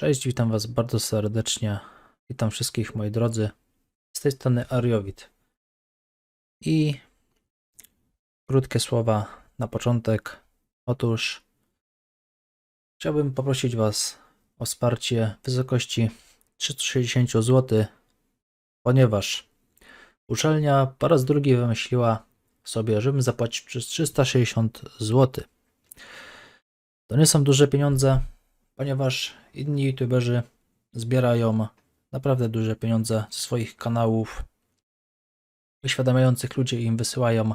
Cześć, witam Was bardzo serdecznie. Witam wszystkich moi drodzy. Z tej strony Ariowit. I krótkie słowa na początek. Otóż chciałbym poprosić Was o wsparcie w wysokości 360 zł, ponieważ uczelnia po raz drugi wymyśliła sobie, żebym zapłacić przez 360 zł. To nie są duże pieniądze, ponieważ inni youtuberzy zbierają naprawdę duże pieniądze ze swoich kanałów, uświadamiających ludzi im wysyłają,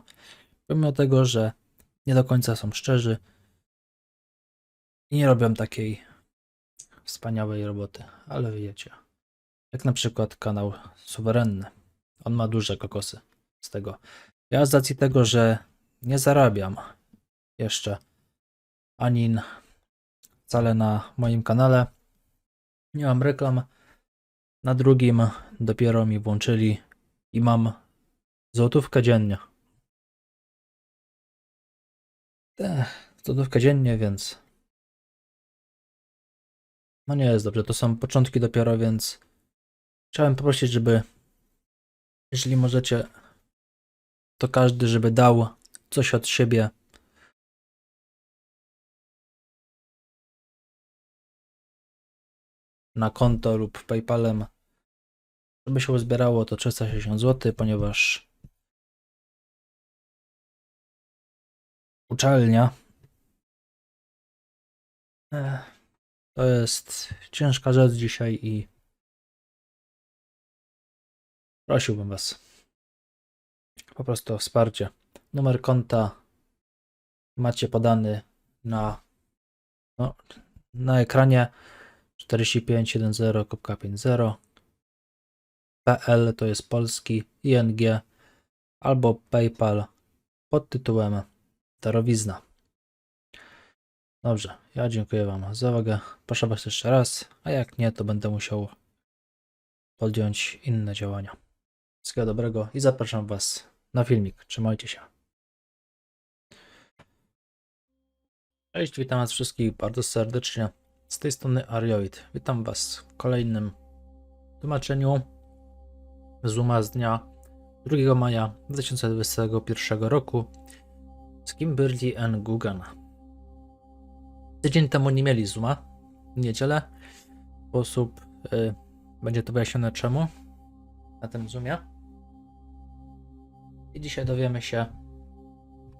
pomimo tego, że nie do końca są szczerzy i nie robią takiej wspaniałej roboty, ale wiecie. Jak na przykład kanał Suwerenny. On ma duże kokosy z tego. Ja z racji tego, że nie zarabiam jeszcze ani wcale na moim kanale. Nie mam reklam. Na drugim dopiero mi włączyli i mam złotówkę dziennie. Ech, złotówkę dziennie, więc no nie jest dobrze. To są początki dopiero, więc chciałem poprosić, żeby jeżeli możecie, to każdy, żeby dał coś od siebie na konto lub PayPalem, żeby się uzbierało to 360 zł, ponieważ uczelnia eh, to jest ciężka rzecz dzisiaj i prosiłbym Was po prostu o wsparcie. Numer konta macie podany na, no, na ekranie 4510.50 PL to jest polski ING albo PayPal pod tytułem Darowizna. Dobrze, ja dziękuję Wam za uwagę. Proszę Was jeszcze raz, a jak nie, to będę musiał podjąć inne działania. Wszystkiego dobrego i zapraszam Was na filmik. Trzymajcie się. Cześć, witam Was wszystkich bardzo serdecznie. Z tej strony Arioid. Witam Was w kolejnym tłumaczeniu Zuma z dnia 2 maja 2021 roku z Kimberly N. Gugan. Tydzień temu nie mieli Zuma w niedzielę. W sposób y, będzie to wyjaśnione czemu na tym Zoomie. I dzisiaj dowiemy się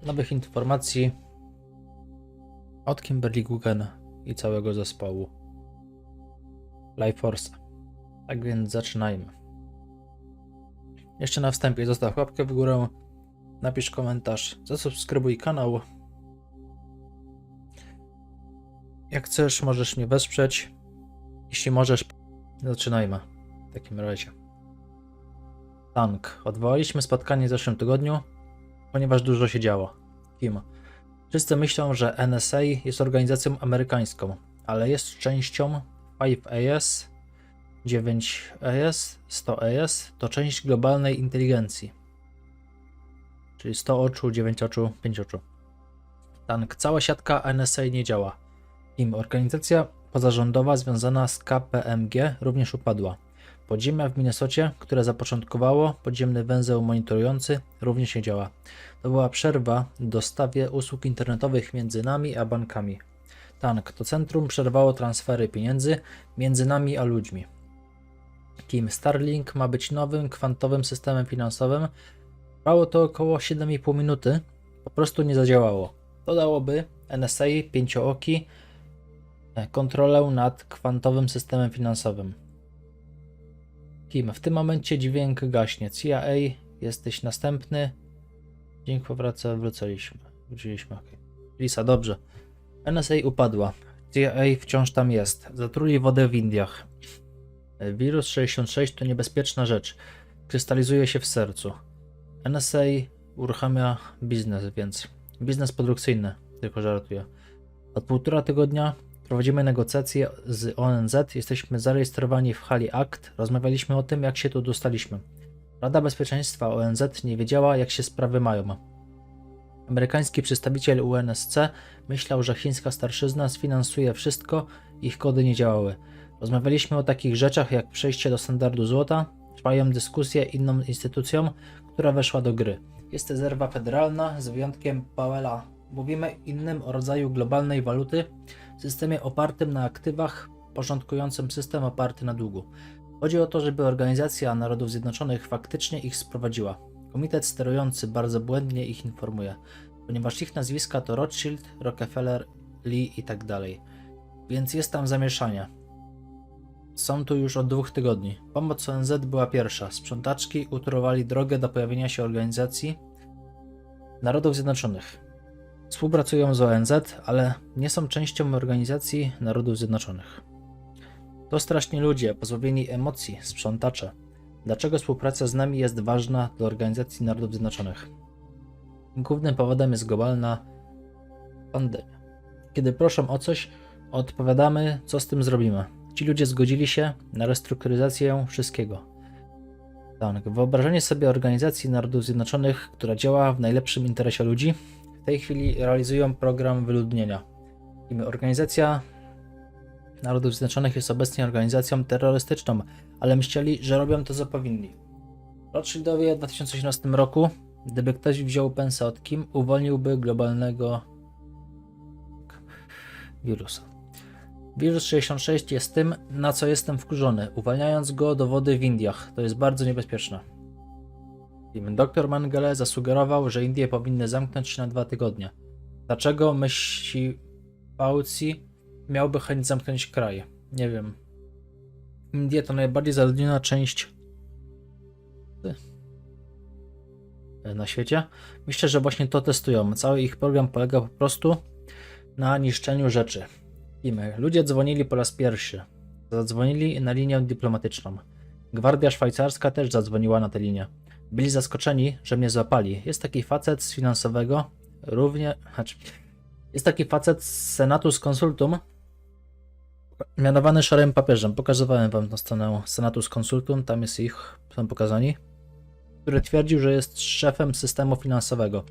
nowych informacji od Kimberly Gugan i całego zespołu LifeForce. Tak więc zaczynajmy. Jeszcze na wstępie zostaw łapkę w górę, napisz komentarz, zasubskrybuj kanał. Jak chcesz, możesz mnie wesprzeć. Jeśli możesz, zaczynajmy w takim razie. Tank. Odwołaliśmy spotkanie w zeszłym tygodniu, ponieważ dużo się działo. Kim? Wszyscy myślą, że NSA jest organizacją amerykańską, ale jest częścią 5AS, 9AS, 100AS to część globalnej inteligencji. Czyli 100 oczu, 9 oczu, 5 oczu. Tank, cała siatka NSA nie działa. Im organizacja pozarządowa związana z KPMG również upadła. Podziemia w Minnesocie, które zapoczątkowało podziemny węzeł monitorujący, również nie działa. To była przerwa w dostawie usług internetowych między nami a bankami. Tank to centrum przerwało transfery pieniędzy między nami a ludźmi. Kim Starlink ma być nowym kwantowym systemem finansowym. Trwało to około 7,5 minuty. Po prostu nie zadziałało. Dodałoby NSA pięciooki e, kontrolę nad kwantowym systemem finansowym. Kim? W tym momencie dźwięk gaśnie. CIA, jesteś następny. Dzięki powraca, wróciliśmy. Wróciliśmy, ok. Lisa, dobrze. NSA upadła. CIA wciąż tam jest. Zatruli wodę w Indiach. Wirus 66 to niebezpieczna rzecz. Krystalizuje się w sercu. NSA uruchamia biznes, więc biznes produkcyjny, tylko żartuję. Od półtora tygodnia prowadzimy negocjacje z ONZ, jesteśmy zarejestrowani w hali akt, rozmawialiśmy o tym, jak się tu dostaliśmy. Rada Bezpieczeństwa ONZ nie wiedziała, jak się sprawy mają. Amerykański przedstawiciel UNSC myślał, że chińska starszyzna sfinansuje wszystko, ich kody nie działały. Rozmawialiśmy o takich rzeczach jak przejście do standardu złota, trwają dyskusje inną instytucją, która weszła do gry. Jest rezerwa federalna z wyjątkiem Powella. Mówimy innym o rodzaju globalnej waluty, systemie opartym na aktywach, porządkującym system oparty na długu. Chodzi o to, żeby Organizacja Narodów Zjednoczonych faktycznie ich sprowadziła. Komitet sterujący bardzo błędnie ich informuje, ponieważ ich nazwiska to Rothschild, Rockefeller, Lee i tak dalej. Więc jest tam zamieszanie. Są tu już od dwóch tygodni. Pomoc ONZ była pierwsza. Sprzątaczki utorowali drogę do pojawienia się organizacji Narodów Zjednoczonych. Współpracują z ONZ, ale nie są częścią Organizacji Narodów Zjednoczonych. To straszni ludzie, pozbawieni emocji, sprzątacze. Dlaczego współpraca z nami jest ważna dla Organizacji Narodów Zjednoczonych? Głównym powodem jest globalna pandemia. Kiedy proszą o coś, odpowiadamy, co z tym zrobimy. Ci ludzie zgodzili się na restrukturyzację wszystkiego. Tak, wyobrażenie sobie Organizacji Narodów Zjednoczonych, która działa w najlepszym interesie ludzi, tej chwili realizują program wyludnienia. Organizacja Narodów Zjednoczonych jest obecnie organizacją terrorystyczną, ale myśleli, że robią to co powinni. Rothschildowie w 2018 roku, gdyby ktoś wziął pensę od Kim, uwolniłby globalnego wirusa. Wirus 66 jest tym, na co jestem wkurzony, uwalniając go do wody w Indiach. To jest bardzo niebezpieczne. Dr Mengele zasugerował, że Indie powinny zamknąć się na dwa tygodnie. Dlaczego myśli Fauci miałby chęć zamknąć kraj? Nie wiem. Indie to najbardziej zaludniona część na świecie. Myślę, że właśnie to testują. Cały ich program polega po prostu na niszczeniu rzeczy. Ludzie dzwonili po raz pierwszy. Zadzwonili na linię dyplomatyczną. Gwardia szwajcarska też zadzwoniła na tę linię. Byli zaskoczeni, że mnie złapali. Jest taki facet z finansowego, równie. Znaczy, jest taki facet z Senatu z Konsultum, mianowany szarym papieżem. Pokazywałem wam tę stronę Senatu z Konsultum, tam jest ich, są pokazani, który twierdził, że jest szefem systemu finansowego.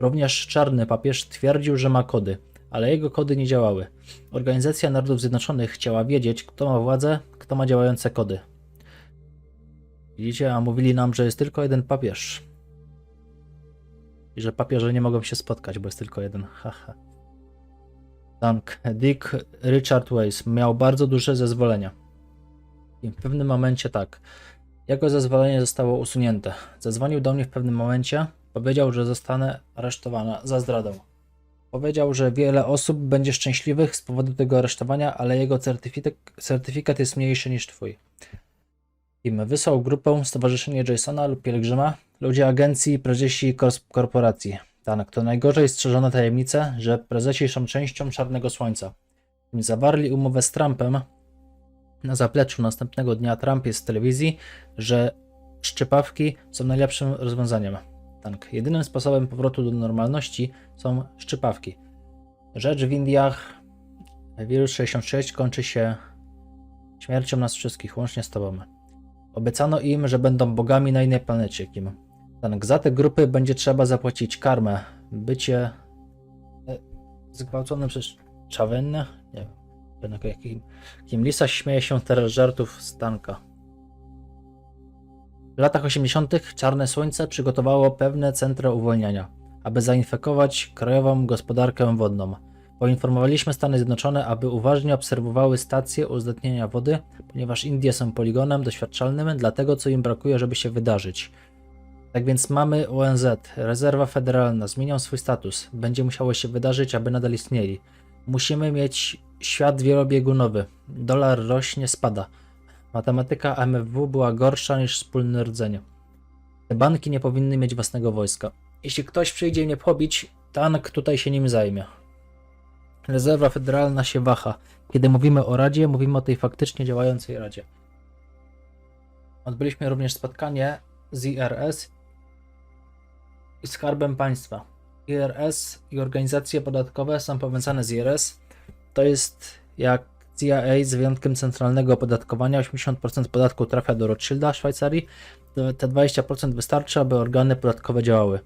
Również czarny papież twierdził, że ma kody ale jego kody nie działały. Organizacja Narodów Zjednoczonych chciała wiedzieć, kto ma władzę, kto ma działające kody. Widzicie, a mówili nam, że jest tylko jeden papież. I że papieże nie mogą się spotkać, bo jest tylko jeden. Haha. Tank Dick Richard Weiss miał bardzo duże zezwolenia. I w pewnym momencie tak. Jego zezwolenie zostało usunięte. Zadzwonił do mnie w pewnym momencie. Powiedział, że zostanę aresztowana za zdradę. Powiedział, że wiele osób będzie szczęśliwych z powodu tego aresztowania, ale jego certyfikat, certyfikat jest mniejszy niż twój. Im wysłał grupę Stowarzyszenie Jasona lub Pielgrzyma, ludzie agencji, prezesi korporacji. Tak, to najgorzej strzeżone tajemnice, że prezesi są częścią Czarnego Słońca. Im zawarli umowę z Trumpem. Na zapleczu następnego dnia Trump jest w telewizji, że szczypawki są najlepszym rozwiązaniem. Tak, jedynym sposobem powrotu do normalności są szczypawki. Rzecz w Indiach, wirus 66 kończy się śmiercią nas wszystkich, łącznie z tobą. Obiecano im, że będą bogami na innej planecie, kim. Tak, za te grupy będzie trzeba zapłacić karmę. Bycie e, zgwałconym przez Czawennę? Nie wiem. Jakim, jakim Lisa śmieje się teraz żartów z tanka. W latach 80. Czarne Słońce przygotowało pewne centra uwolnienia, aby zainfekować krajową gospodarkę wodną. Poinformowaliśmy Stany Zjednoczone, aby uważnie obserwowały stacje uzdatnienia wody, ponieważ Indie są poligonem doświadczalnym dla tego, co im brakuje, żeby się wydarzyć. Tak więc mamy ONZ, rezerwa federalna, zmienią swój status. Będzie musiało się wydarzyć, aby nadal istnieli. Musimy mieć świat wielobiegunowy. Dolar rośnie, spada. Matematyka MFW była gorsza niż wspólne rdzenie. Te banki nie powinny mieć własnego wojska. Jeśli ktoś przyjdzie mnie pobić, tank tutaj się nim zajmie. Rezerwa Federalna się waha. Kiedy mówimy o Radzie, mówimy o tej faktycznie działającej Radzie. Odbyliśmy również spotkanie z IRS i Skarbem Państwa. IRS i organizacje podatkowe są powiązane z IRS. To jest jak CIA z wyjątkiem centralnego opodatkowania 80% podatku trafia do Rothschilda Szwajcarii. Te 20% wystarczy, aby organy podatkowe działały.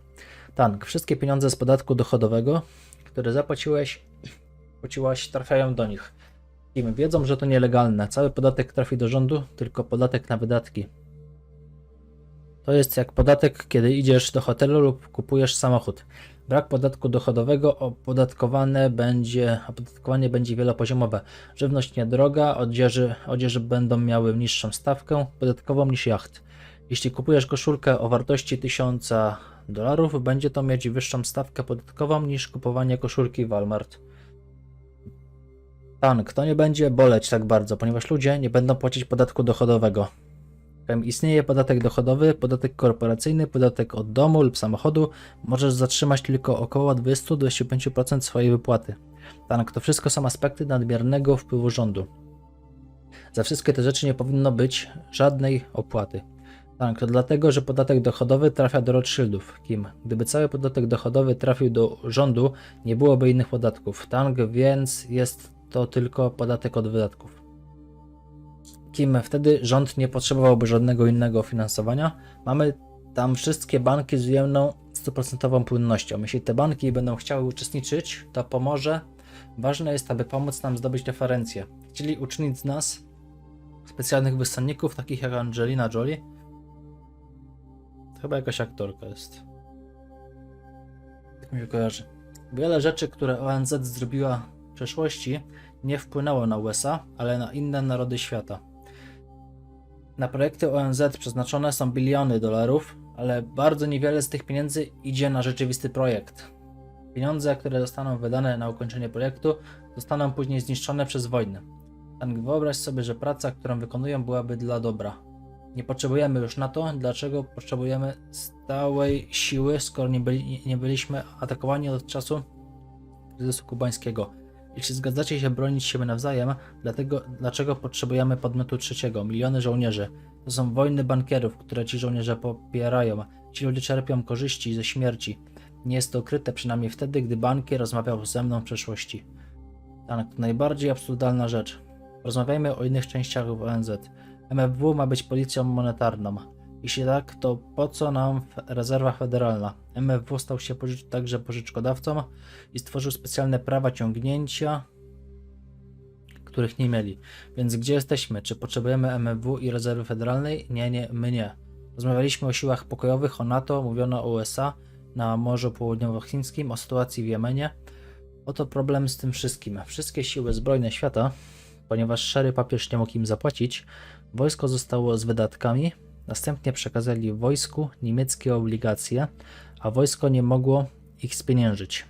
Tank, wszystkie pieniądze z podatku dochodowego, które zapłaciłeś, płaciłaś, trafiają do nich. Kim wiedzą, że to nielegalne. Cały podatek trafi do rządu, tylko podatek na wydatki. To jest jak podatek, kiedy idziesz do hotelu lub kupujesz samochód. Brak podatku dochodowego opodatkowane będzie, opodatkowanie będzie wielopoziomowe. Żywność niedroga, odzieży, odzieży będą miały niższą stawkę podatkową niż jacht. Jeśli kupujesz koszulkę o wartości 1000 dolarów, będzie to mieć wyższą stawkę podatkową niż kupowanie koszulki Walmart. Tank, to nie będzie boleć tak bardzo, ponieważ ludzie nie będą płacić podatku dochodowego. Istnieje podatek dochodowy, podatek korporacyjny, podatek od domu lub samochodu. Możesz zatrzymać tylko około 20-25% swojej wypłaty. Tank, to wszystko są aspekty nadmiernego wpływu rządu. Za wszystkie te rzeczy nie powinno być żadnej opłaty. Tak, to dlatego, że podatek dochodowy trafia do Rothschildów. Kim? Gdyby cały podatek dochodowy trafił do rządu, nie byłoby innych podatków. Tank, więc jest to tylko podatek od wydatków. Kim wtedy rząd nie potrzebowałby żadnego innego finansowania. Mamy tam wszystkie banki z ujemną 100% płynnością. Jeśli te banki będą chciały uczestniczyć, to pomoże. Ważne jest, aby pomóc nam zdobyć referencje, czyli uczynić z nas specjalnych wysłanników, takich jak Angelina Jolie. To chyba jakaś aktorka jest. Tak mi się kojarzy. Wiele rzeczy, które ONZ zrobiła w przeszłości, nie wpłynęło na USA, ale na inne narody świata. Na projekty ONZ przeznaczone są biliony dolarów, ale bardzo niewiele z tych pieniędzy idzie na rzeczywisty projekt. Pieniądze, które zostaną wydane na ukończenie projektu, zostaną później zniszczone przez wojnę. Tak wyobraź sobie, że praca, którą wykonują, byłaby dla dobra. Nie potrzebujemy już NATO, dlaczego potrzebujemy stałej siły, skoro nie, byli, nie byliśmy atakowani od czasu kryzysu kubańskiego. Jeśli zgadzacie się bronić siebie nawzajem, dlatego, dlaczego potrzebujemy podmiotu trzeciego, miliony żołnierzy? To są wojny bankierów, które ci żołnierze popierają. Ci ludzie czerpią korzyści ze śmierci. Nie jest to ukryte przynajmniej wtedy, gdy bankier rozmawiał ze mną w przeszłości. Tak, najbardziej absurdalna rzecz. Rozmawiajmy o innych częściach ONZ. MFW ma być policją monetarną. Jeśli tak, to po co nam rezerwa federalna? MFW stał się pożycz także pożyczkodawcą i stworzył specjalne prawa ciągnięcia, których nie mieli. Więc gdzie jesteśmy? Czy potrzebujemy MFW i rezerwy federalnej? Nie, nie, my nie. Rozmawialiśmy o siłach pokojowych, o NATO, mówiono o USA na Morzu Południowochińskim, o sytuacji w Jemenie. Oto problem z tym wszystkim. Wszystkie siły zbrojne świata, ponieważ szary papież nie mógł im zapłacić, wojsko zostało z wydatkami, następnie przekazali wojsku niemieckie obligacje, a wojsko nie mogło ich spieniężyć.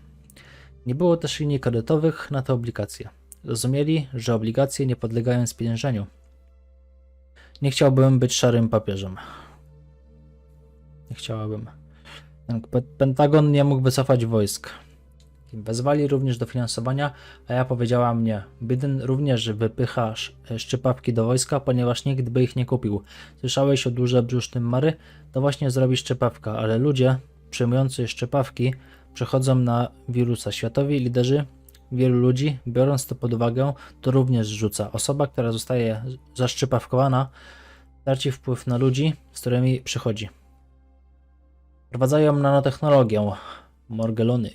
Nie było też linii kredytowych na te obligacje. Rozumieli, że obligacje nie podlegają spieniężeniu. Nie chciałbym być szarym papieżem. Nie chciałabym. Pe- Pentagon nie mógł wycofać wojsk. Wezwali również do finansowania, a ja powiedziałam nie. Biden również wypycha sz- szczypawki do wojska, ponieważ nikt by ich nie kupił. Słyszałeś o duże brzusznym Mary? To właśnie zrobi szczepawka, ale ludzie przyjmujący szczepawki przechodzą na wirusa. Światowi liderzy wielu ludzi, biorąc to pod uwagę, to również rzuca. Osoba, która zostaje zaszczypawkowana, traci wpływ na ludzi, z którymi przychodzi. Wprowadzają nanotechnologię. Morgelony.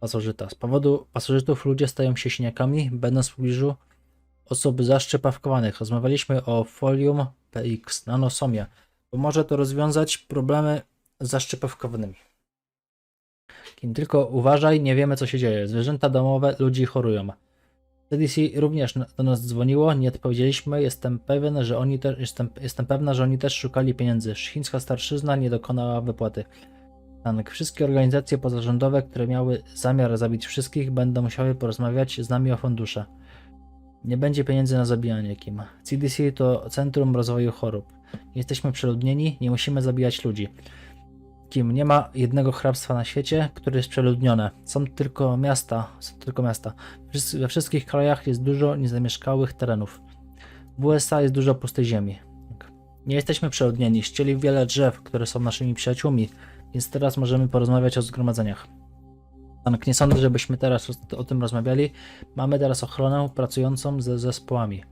Pasożyta. Z powodu pasożytów ludzie stają się siniakami, będąc w pobliżu osób zaszczepawkowanych. Rozmawialiśmy o folium PX, nanosomie. Pomoże to rozwiązać problemy z zaszczepawkowanymi. Kim tylko uważaj, nie wiemy co się dzieje. Zwierzęta domowe, ludzi chorują. CDC również do nas dzwoniło, nie odpowiedzieliśmy. Jestem pewien, że oni też, jestem, jestem pewna, że oni też szukali pieniędzy. Chińska starszyzna nie dokonała wypłaty. Tanek. Wszystkie organizacje pozarządowe, które miały zamiar zabić wszystkich, będą musiały porozmawiać z nami o fundusze. Nie będzie pieniędzy na zabijanie Kim. CDC to Centrum Rozwoju Chorób. Jesteśmy przeludnieni, nie musimy zabijać ludzi. Kim nie ma jednego hrabstwa na świecie, które jest przeludnione. Są tylko miasta, są tylko miasta. We wszystkich krajach jest dużo niezamieszkałych terenów. W USA jest dużo pustej ziemi. Tak. Nie jesteśmy przeludnieni, ścieli wiele drzew, które są naszymi przyjaciółmi, więc teraz możemy porozmawiać o zgromadzeniach. Tank, nie sądzę, żebyśmy teraz o, o tym rozmawiali. Mamy teraz ochronę pracującą ze zespołami.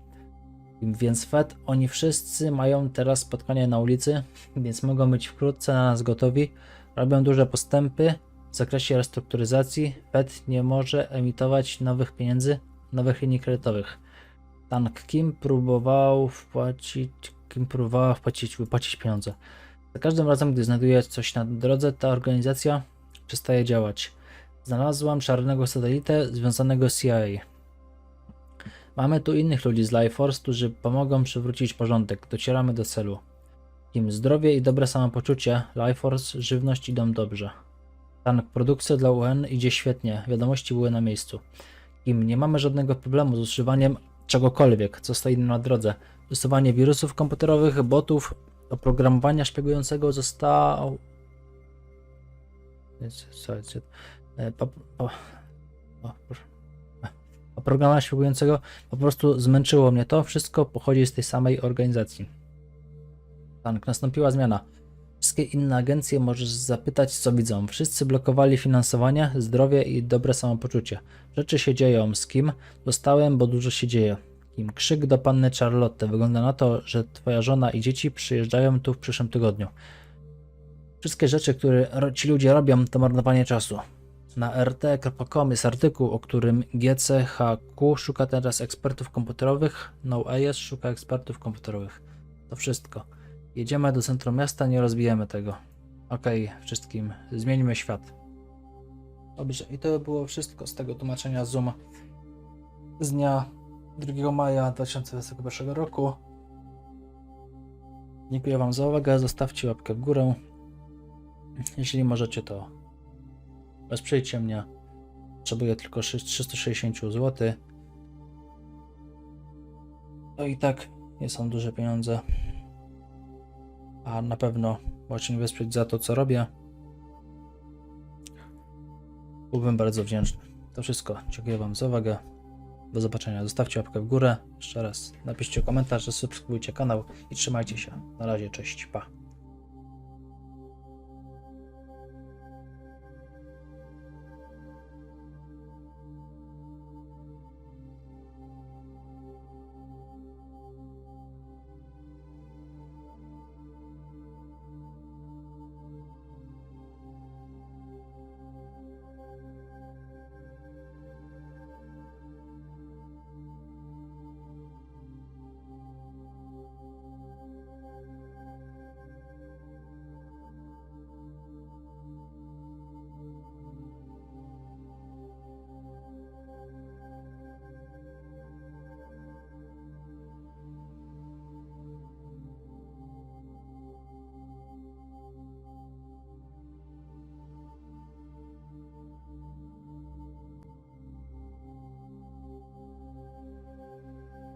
Więc Fed, oni wszyscy mają teraz spotkanie na ulicy, więc mogą być wkrótce na nas gotowi. Robią duże postępy w zakresie restrukturyzacji. Fed nie może emitować nowych pieniędzy, nowych linii kredytowych. Tank Kim próbował wpłacić, Kim próbowała wpłacić, wypłacić pieniądze. Za każdym razem, gdy znajduje coś na drodze, ta organizacja przestaje działać. Znalazłam czarnego satelitę związanego z CIA. Mamy tu innych ludzi z Life Force, którzy pomogą przywrócić porządek. Docieramy do celu. Kim zdrowie i dobre samopoczucie, Life Force, żywność idą dobrze. Tank produkcja dla UN idzie świetnie, wiadomości były na miejscu. Kim nie mamy żadnego problemu z używaniem czegokolwiek, co stoi na drodze. Usuwanie wirusów komputerowych, botów, oprogramowania szpiegującego jest- e, Oprogramowania szpiegującego po prostu zmęczyło mnie to. Wszystko pochodzi z tej samej organizacji. Tank, nastąpiła zmiana. Wszystkie inne agencje możesz zapytać, co widzą. Wszyscy blokowali finansowanie, zdrowie i dobre samopoczucie. Rzeczy się dzieją. Z kim? Dostałem, bo dużo się dzieje. Kim? Krzyk do panny Charlotte. Wygląda na to, że twoja żona i dzieci przyjeżdżają tu w przyszłym tygodniu. Wszystkie rzeczy, które ci ludzie robią, to marnowanie czasu. Na rt.com jest artykuł, o którym GCHQ szuka teraz ekspertów komputerowych. NoAS szuka ekspertów komputerowych. To wszystko. Jedziemy do centrum miasta, nie rozbijemy tego. Okej, wszystkim. Zmieńmy świat. Dobrze, i to było wszystko z tego tłumaczenia Zoom z dnia 2 maja 2021 roku. Dziękuję Wam za uwagę. Zostawcie łapkę w górę. Jeśli możecie, to wesprzyjcie mnie. Potrzebuję tylko szy- 360 zł. To i tak nie są duże pieniądze. A na pewno mnie wesprzeć za to, co robię. Byłbym bardzo wdzięczny. To wszystko. Dziękuję Wam za uwagę. Do zobaczenia. Zostawcie łapkę w górę. Jeszcze raz napiszcie komentarz, subskrybujcie kanał i trzymajcie się. Na razie, cześć, pa.